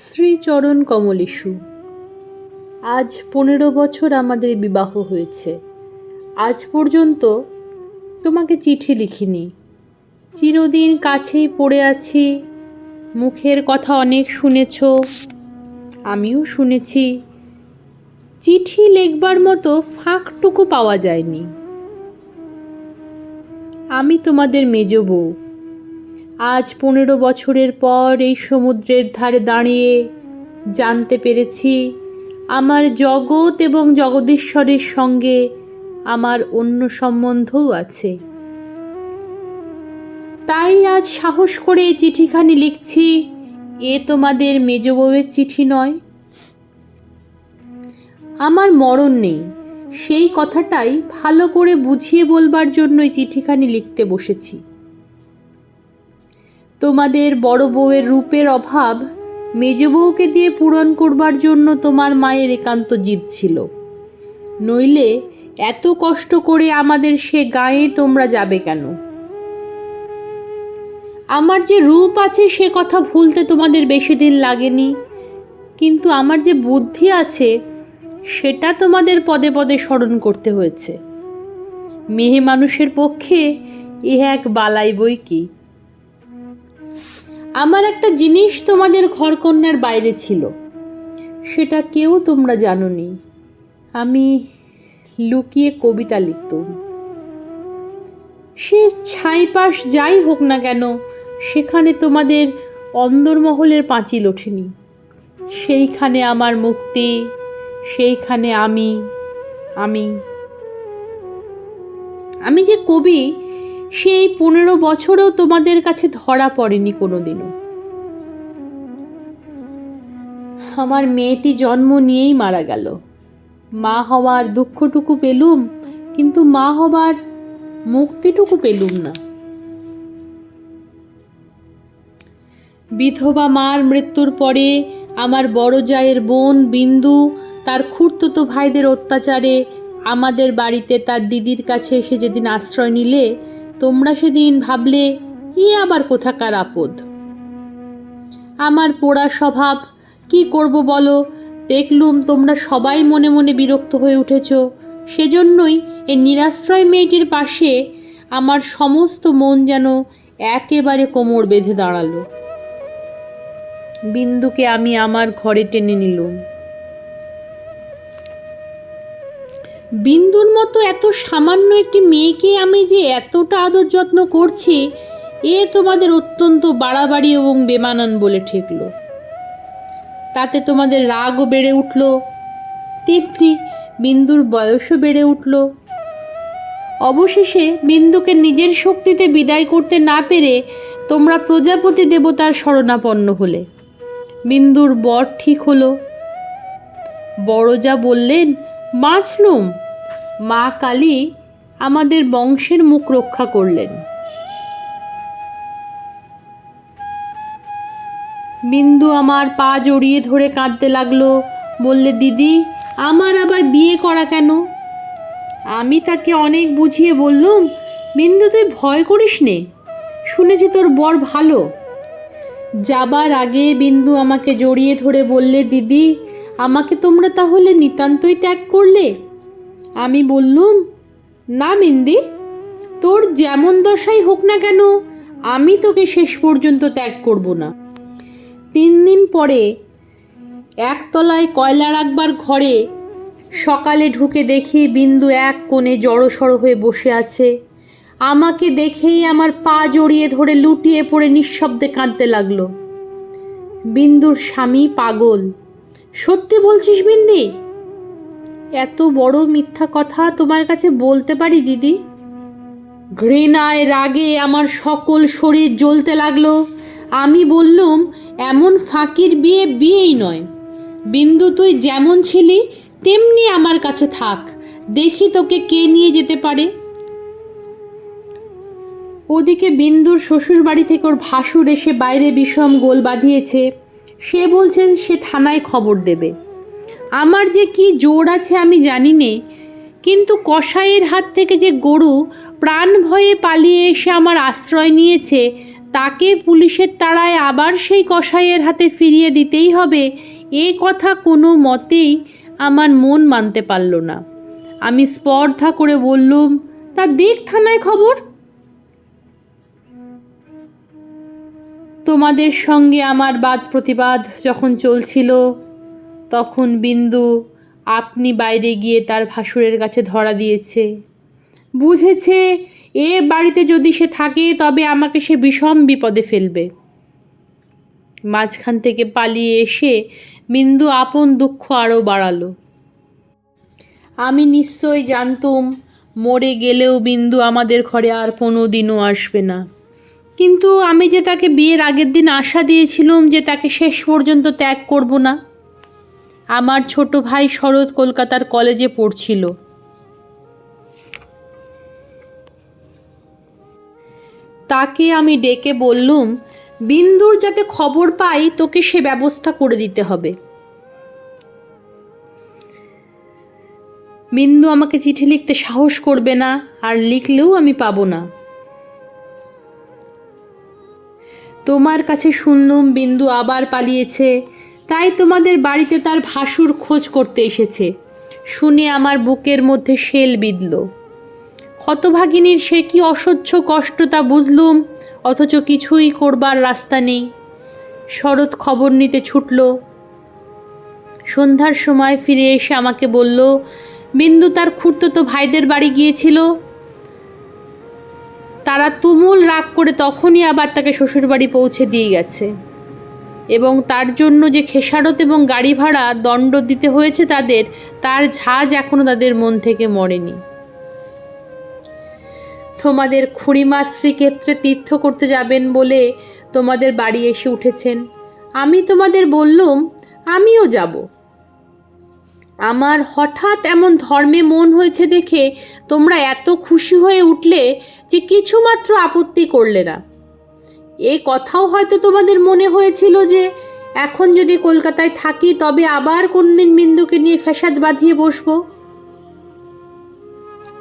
শ্রীচরণ কমলেশু। আজ পনেরো বছর আমাদের বিবাহ হয়েছে। আজ পর্যন্ত তোমাকে চিঠি লিখিনি। চিরদিন কাছেই পড়ে আছি। মুখের কথা অনেক শুনেছ। আমিও শুনেছি। চিঠি লেখবার মতো ফাঁকটুকু পাওয়া যায়নি। আমি তোমাদের মেজ বউ। আজ পনেরো বছরের পর এই সমুদ্রের ধারে দাঁড়িয়ে জানতে পেরেছি, আমার জগৎ এবং জগদীশ্বরের সঙ্গে আমার অন্য সম্বন্ধও আছে। তাই আজ সাহস করে চিঠিখানি লিখছি, এ তোমাদের মেজ বউয়ের চিঠি নয়। আমার মরণ নেই, সেই কথাটাই ভালো করে বুঝিয়ে বলবার জন্য এই চিঠিখানি লিখতে বসেছি। তোমাদের বড় বউয়ের রূপের অভাব মেজ বউকে দিয়ে পূরণ করবার জন্য তোমার মায়ের একান্ত জিদ ছিল। নইলে এত কষ্ট করে আমাদের সে গায়ে তোমরা যাবে কেন? আমার যে রূপ আছে সে কথা ভুলতে তোমাদের বেশি দিন লাগেনি। কিন্তু আমার যে বুদ্ধি আছে, সেটা তোমাদের পদে পদে স্মরণ করতে হয়েছে। মেহে মানুষের পক্ষে এ এক বালাই বই কি? আমার একটা জিনিস তোমাদের ঘরকন্যার বাইরে ছিল। সেটা কেউ তোমরা জানোনি। আমি লুকিয়ে কবিতা লিখতুম। সে ছাইপাশ যাই হোক না কেন, সেখানে তোমাদের অন্দরমহলের পাঁচিল ওঠেনি। সেইখানে আমার মুক্তি, সেইখানে আমি আমি। আমি যে কবি সেই পনেরো বছরেও তোমাদের কাছে ধরা পড়েনি কোনোদিনও। আমার মেয়েটি জন্ম নিয়েই মারা গেল। মা হওয়ার দুঃখটুকু পেলুম, কিন্তু মা হবার মুক্তিটুকু পেলুম না। বিধবা মার মৃত্যুর পরে আমার বড় জায়ের বোন বিন্দু, তার খুঁড়তুতো ভাইদের অত্যাচারে আমাদের বাড়িতে তার দিদির কাছে এসে যেদিন আশ্রয় নিলে তোমরা সেদিন ভাবলে ই আবার কোথাকার আপদ? আমার পোড়া স্বভাব, কি করব বলো? দেখলুম তোমরা সবাই মনে মনে বিরক্ত হয়ে উঠেছ। সেজন্যই এই নিরাশ্রয় মেয়েটির পাশে আমার সমস্ত মন যেন একেবারে কোমর বেঁধে দাঁড়াল। বিন্দুকে আমি আমার ঘরে টেনে নিলুম। বিন্দুর মতো এত সামান্য একটি মেয়েকে আমি যে এতটা আদর যত্ন করছি, এ তোমাদের অত্যন্ত বাড়াবাড়ি এবং বেমানান বলে ঠেকল। তাতে তোমাদের রাগও বেড়ে উঠল, তেমনি বিন্দুর বয়সও বেড়ে উঠল। অবশেষে বিন্দুকে নিজের শক্তিতে বিদায় করতে না পেরে তোমরা প্রজাপতি দেবতার শরণাপন্ন হলে। বিন্দুর বর ঠিক হলো। বড় যা বললেন বাঁচলুম মা কালী আমাদের বংশের মুখ রক্ষা করলেন। বিন্দু আমার পা জড়িয়ে ধরে কাঁদতে লাগল, বললে, দিদি, আমার আবার বিয়ে করা কেন? আমি তাকে অনেক বুঝিয়ে বললুম, বিন্দু, তুই ভয় করিস নে, শুনেছি তোর বর ভালো। যাবার আগে বিন্দু আমাকে জড়িয়ে ধরে বললে, দিদি, আমাকে তোমরা তাহলে নিতান্তই ত্যাগ করলে? আমি বললুম, না মিন্দি, তোর যেমন দশাই হোক না কেন, আমি তোকে শেষ পর্যন্ত ত্যাগ করব না। তিন দিন পরে একতলায় কয়লা রাখবার ঘরে সকালে ঢুকে দেখি বিন্দু এক কোণে জড়সড় হয়ে বসে আছে। আমাকে দেখেই আমার পা জড়িয়ে ধরে লুটিয়ে পড়ে নিঃশব্দে কাঁদতে লাগল। বিন্দুর স্বামী পাগল। সত্যি বলছিস বিন্দি এত বড় মিথ্যা কথা তোমার কাছে বলতে পারি, দিদি? ঘৃণায় রাগে আমার সকল শরীর জ্বলতে লাগল। আমি বললুম, এমন ফাঁকির বিয়ে বিয়েই নয়। বিন্দু, তুই যেমন ছিলি, তেমনি আমার কাছে থাক। দেখি তোকে কে নিয়ে যেতে পারে। ওদিকে বিন্দুর শ্বশুর বাড়ি থেকে ওর ভাসুর এসে বাইরে বিষম গোল বাঁধিয়েছে। সে বলছেন, সে থানায় খবর দেবে। আমার যে কি জোর আছে আমি জানি নে, কিন্তু কসাইয়ের হাত থেকে যে গরু প্রাণ ভয়ে পালিয়ে এসে আমার আশ্রয় নিয়েছে, তাকে পুলিশের তাড়ায় আবার সেই কসাইয়ের হাতে ফিরিয়ে দিতেই হবে, এ কথা কোনো মতেই আমার মন মানতে পারল না। আমি স্পর্ধা করে বললুম, তা দেখ থানায় খবর। তোমাদের সঙ্গে আমার বাদ প্রতিবাদ যখন চলছিল তখন বিন্দু আপনি বাইরে গিয়ে তার ভাসুরের কাছে ধরা দিয়েছে। বুঝেছে, এ বাড়িতে যদি সে থাকে, তবে আমাকে সে বিষম বিপদে ফেলবে। মাঝখান থেকে পালিয়ে এসে বিন্দু আপন দুঃখ আরও বাড়ালো। আমি নিশ্চয় জানতুম, মরে গেলেও বিন্দু আমাদের ঘরে আর কোনো দিনও আসবে না। কিন্তু আমি যে তাকে বিয়ের আগের দিন আশা দিয়েছিলাম যে তাকে শেষ পর্যন্ত ত্যাগ করব না আমার ছোট ভাই শরৎ কলকাতার কলেজে পড়ছিল। তাকে আমি ডেকে বললুম, বিন্দুর যাতে খবর পাই, তোকে সে ব্যবস্থা করে দিতে হবে। বিন্দু আমাকে চিঠি লিখতে সাহস করবে না, আর লিখলেও আমি পাবো না। তোমার কাছে শুনলুম, বিন্দু আবার পালিয়েছে। তাই তোমাদের বাড়িতে তার ভাসুর খোঁজ করতে এসেছে। শুনে আমার বুকের মধ্যে শেল বিঁধল। হতভাগিনীর সে কি অসহ্য কষ্ট তা বুঝলুম, অথচ কিছুই করবার রাস্তা নেই। শরৎ খবর নিতে ছুটল। সন্ধ্যার সময় ফিরে এসে আমাকে বলল, বিন্দু, তার খুঁড়তো ভাইদের বাড়ি গিয়েছিল। তারা তুমুল রাগ করে তখনই আবার তাকে শ্বশুরবাড়ি পৌঁছে দিয়ে গেছে। এবং তার জন্য যে খেসারত এবং গাড়ি ভাড়া দণ্ড দিতে হয়েছে তাদের, তার ঝাঁজ এখনও তাদের মন থেকে মরেনি। তোমাদের খুড়িমা শ্রীক্ষেত্রে তীর্থ করতে যাবেন বলে তোমাদের বাড়ি এসে উঠেছেন। আমি তোমাদের বললুম, আমিও যাব। আমার হঠাৎ এমন ধর্মে মন হয়েছে দেখে তোমরা এত খুশি হয়ে উঠলে যে কিছুমাত্র আপত্তি করলে না। এ কথাও হয়তো তোমাদের মনে হয়েছিল যে এখন যদি কলকাতায় থাকি তবে আবার কোনদিন বিন্দুকে নিয়ে ফ্যাসাদ বাঁধিয়ে বসবো।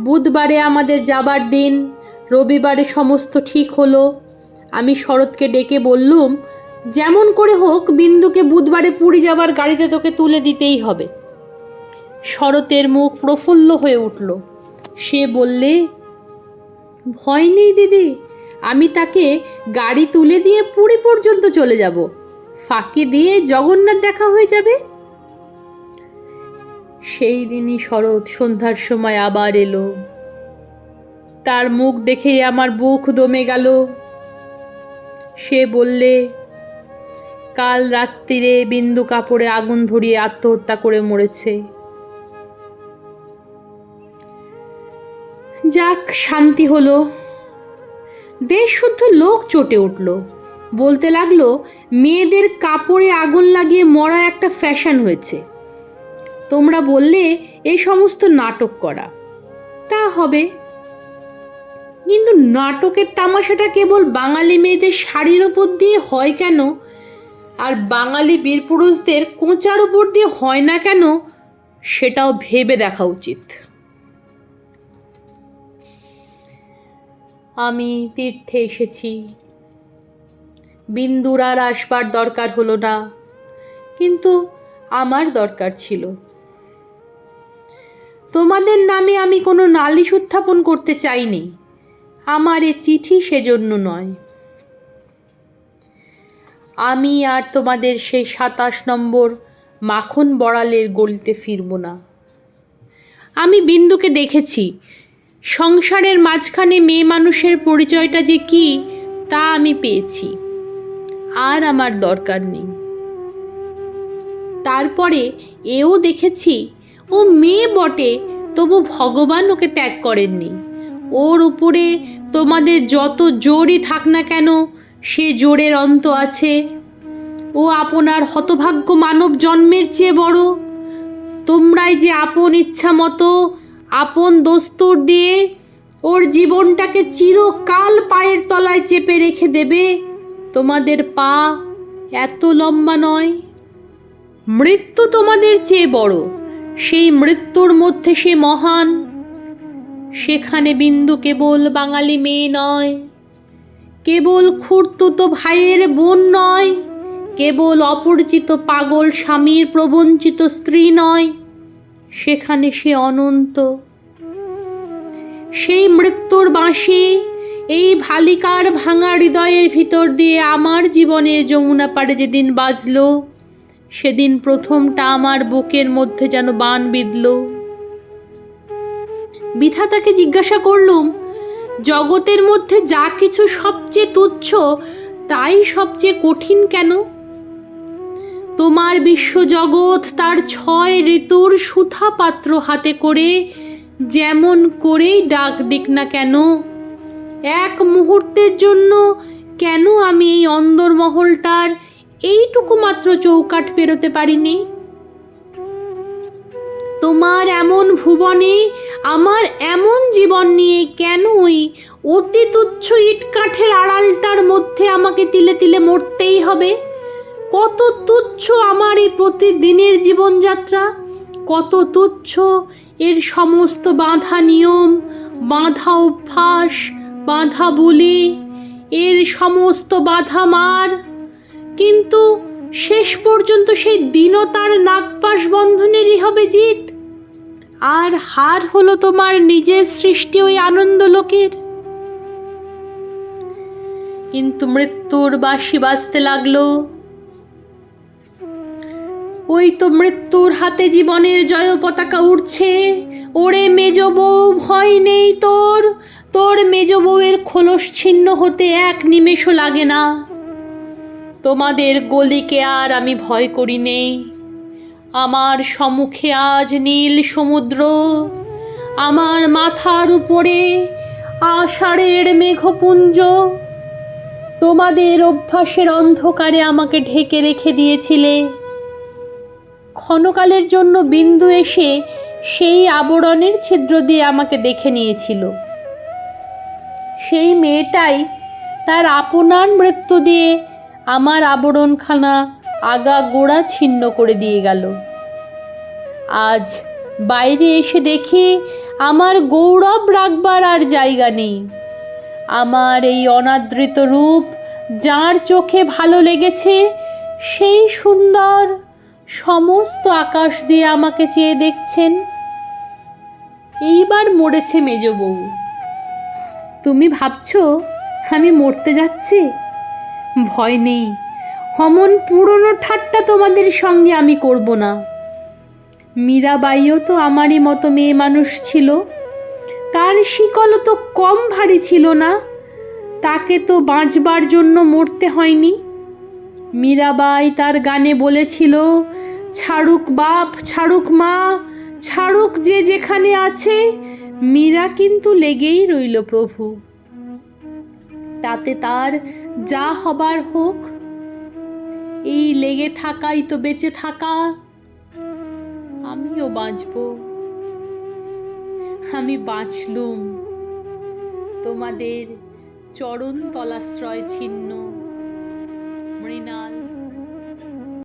বুধবারে আমাদের যাবার দিন, রবিবারে সমস্ত ঠিক হলো। আমি শরৎকে ডেকে বললুম, যেমন করে হোক বিন্দুকে বুধবারে পুরী যাবার গাড়িতে তোকে তুলে দিতেই হবে। শরতের মুখ প্রফুল্ল হয়ে উঠল। সে বললে, ভয় নেই দিদি আমি তাকে গাড়ি তুলে দিয়ে পুরী পর্যন্ত চলে যাব। ফাঁকি দিয়ে জগন্নাথ দেখা হয়ে যাবে। সেই দিনই শরৎ সন্ধ্যার সময় আবার এলো। তার মুখ দেখেই আমার বুক দমে গেল। সে বললে, কাল রাত্রিরে বিন্দু কাপড়ে আগুন ধরিয়ে আত্মহত্যা করে মরেছে। যাক, শান্তি হলো। দেশ শুদ্ধ লোক চটে উঠল। বলতে লাগল, মেয়েদের কাপড়ে আগুন লাগিয়ে মরা একটা ফ্যাশন হয়েছে। তোমরা বললে, এই সমস্ত নাটক করা। তা হবে। কিন্তু নাটকের তামাশাটা কেবল বাঙালি মেয়েদের শাড়ির ওপর দিয়ে হয় কেন? আর বাঙালি বীরপুরুষদের কোঁচার ওপর দিয়ে হয় না কেন? সেটাও ভেবে দেখা উচিত। আমি তীর্থে এসেছি। বিন্দুর আর আসবার দরকার হলো না, কিন্তু আমার দরকার ছিল। তোমাদের নামে আমি কোনো নালিশ উত্থাপন করতে চাইনি, আমার এ চিঠি সেজন্য নয়। আমি আর তোমাদের সেই সাতাশ নম্বর মাখন বড়ালের গলিতে ফিরব না। আমি বিন্দুকে দেখেছি সংসারের মাঝখানে মেয়ে মানুষের পরিচয়টা যে কি, তা আমি পেয়েছি। আর আমার দরকার নেই। তারপরে এও দেখেছি, ও মেয়ে বটে, তবু ভগবান ওকে ত্যাগ করেননি। ওর উপরে তোমাদের যত জোরই থাক না কেন, সে জোরের অন্ত আছে। ও আপনার হতভাগ্য মানব জন্মের চেয়ে বড়। তোমরাই যে আপন ইচ্ছা মতো আপন দস্তুর দিয়ে ওর জীবনটাকে চিরকাল পায়ের তলায় চেপে রেখে দেবে, তোমাদের পা এত লম্বা নয়। মৃত্যু তোমাদের চেয়ে বড়, সেই মৃত্যুর মধ্যে সে মহান। সেখানে বিন্দু কেবল বাঙালি মেয়ে নয়, কেবল খুঁড়তুতো ভাইয়ের বোন নয়, কেবল অপরিচিত পাগল স্বামীর প্রবঞ্চিত স্ত্রী নয়। সেখানে সে অনন্ত। সেই মৃত্যুর বাঁশি, এই ভালিকার ভাঙা হৃদয়ের ভিতর দিয়ে আমার জীবনের যমুনা পাড়ে যেদিন বাজল, সেদিন প্রথমটা আমার বুকের মধ্যে যেন বান বিঁধল। বিধাতাকে জিজ্ঞাসা করলুম, জগতের মধ্যে যা কিছু সবচেয়ে তুচ্ছ, তাই সবচেয়ে কঠিন কেন? তোমার বিশ্বজগৎ তার ছয় ঋতুর সুথা পাত্র হাতে করে যেমন করেই ডাক দিক না কেন, এক মুহূর্তের জন্য কেন আমি এই অন্দরমহলটার এইটুকু মাত্র চৌকাট পেরোতে পারিনি? তোমার এমন ভুবনে আমার এমন জীবন নিয়ে কেনই অতি তুচ্ছ ইট কাঠের আড়ালটার মধ্যে আমাকে তিলে তিলে মরতেই হবে? কত তুচ্ছ আমার এই প্রতিদিনের জীবনযাত্রা, কত তুচ্ছ এর সমস্ত বাঁধা নিয়ম, বাঁধা অভ্যাস, বাঁধা বলি, এর সমস্ত বাধা মার। কিন্তু শেষ পর্যন্ত সেই দীনতার নাগপাশ বন্ধনেরই হবে জিত। আর হার হলো তোমার নিজের সৃষ্টি ওই আনন্দ লোকের। কিন্তু মৃত্যুর বাঁশি বাজতে লাগল। ওই তো মৃত্যুর হাতে জীবনের জয় পতাকা উঠছে ওরে মেজ বউ, ভয় নেই তোর। তোর মেজ বউয়ের খোলস ছিন্ন হতে এক নিমেষও লাগে না। তোমাদের গলিকে আর আমি ভয় করি নেই। আমার সম্মুখে আজ নীল সমুদ্র। আমার মাথার উপরে আষাঢ়ের মেঘপুঞ্জ। তোমাদের অভ্যাসের অন্ধকারে আমাকে ঢেকে রেখে দিয়েছিলে। ক্ষণকালের জন্য বিন্দু এসে সেই আবরণের ছিদ্র দিয়ে আমাকে দেখে নিয়েছিল। সেই মেয়েটাই তার আপনার মৃত্যু দিয়ে আমার আবরণখানা আগা গোড়া ছিন্ন করে দিয়ে গেল। আজ বাইরে এসে দেখি আমার গৌরব রাখবার আর জায়গা নেই। আমার এই অনাদৃত রূপ যার চোখে ভালো লেগেছে, সেই সুন্দর সমস্ত আকাশ দিয়ে আমাকে চেয়ে দেখছেন। এইবার মরেছে মেজ বউ। তুমি ভাবছ আমি মরতে যাচ্ছি? ভয় নেই। হমন পুরনো ঠাট্টা তোমাদের সঙ্গে আমি করব না। মীরাবাইও তো আমারই মতো মেয়ে মানুষ ছিল। তার শিকলও তো কম ভারী ছিল না। তাকে তো বাঁচবার জন্য মরতে হয়নি। মীরাবাই তার গানে বলেছিল ছাড়ুক বাপ, ছাড়ুক মা, ছাড়ুক যে যেখানে আছে, মীরা কিন্তু লেগেই রইল প্রভু। তাতে তার যা হবার হোক, এই লেগে থাকাই তো বেঁচে থাকা। আমিও বাঁচব। আমি বাঁচলুম। তোমাদের চরণ তলাশ্রয় ছিন্ন। মৃণাল